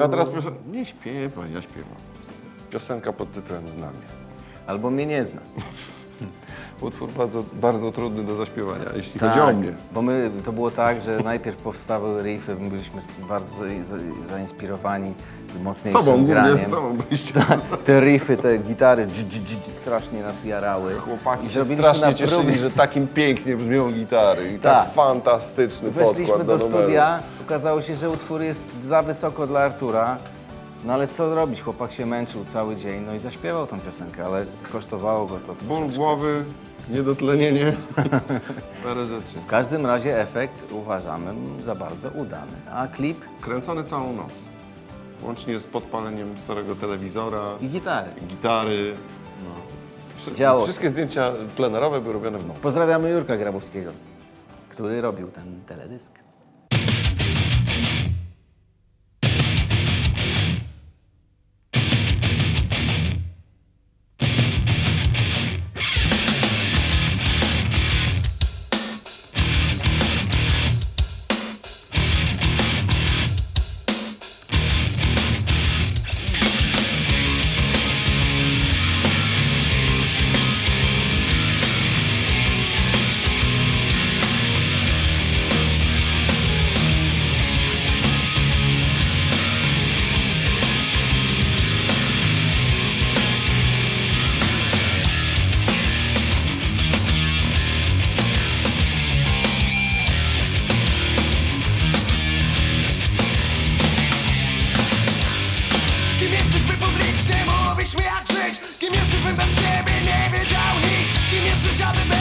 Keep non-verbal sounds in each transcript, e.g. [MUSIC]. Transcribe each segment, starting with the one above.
No a teraz piosenka... Nie śpiewa, ja śpiewam. Piosenka pod tytułem Znam. Albo mnie nie zna. [LAUGHS] Utwór bardzo, bardzo trudny do zaśpiewania, jeśli chodzi o mnie. bo my, to było tak, że najpierw powstały riffy, my byliśmy bardzo za- za- zainspirowani mocniejszym Sobą, głównie graniem. sobą byliście. Te riffy, te gitary dż, dż, dż, strasznie nas jarały. Chłopaki I się strasznie na cieszyli, że takim pięknie brzmią gitary i tak, Tak. fantastyczny Weszliśmy podkład do do studia, okazało się, że utwór jest za wysoko dla Artura. No ale co robić? Chłopak się męczył cały dzień, no i zaśpiewał tą piosenkę, ale kosztowało go to Ból troszeczkę. głowy, niedotlenienie, [LAUGHS] parę rzeczy. W każdym razie efekt uważamy za bardzo udany. A klip Kręcony całą noc. Łącznie z podpaleniem starego telewizora, i gitary. gitary. No. Wszy- Działo się. Wszystkie zdjęcia plenerowe były robione w nocy. Pozdrawiamy Jurka Grabowskiego, który robił ten teledysk. Uczyliśmy jak żyć. Kim jesteśmy bez siebie nie wiedział nic. Kim jesteś aby być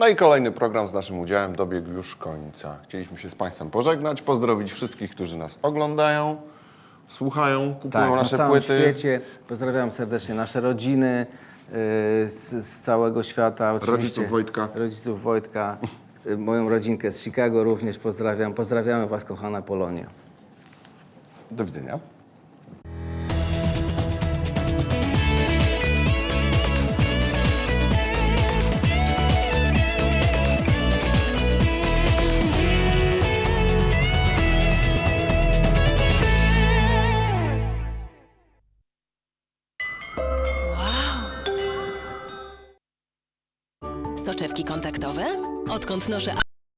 No i kolejny program z naszym udziałem dobiegł już końca. Chcieliśmy się z Państwem pożegnać, pozdrowić wszystkich, którzy nas oglądają, słuchają, kupują Tak, na nasze całym płyty. świecie. Pozdrawiam serdecznie nasze rodziny yy, z, z całego świata. Oczywiście. Rodziców Wojtka. Rodziców Wojtka. Yy, Moją rodzinkę z Chicago również pozdrawiam. Pozdrawiamy Was, kochana Polonia. Do widzenia. Soczewki kontaktowe? Odkąd noszę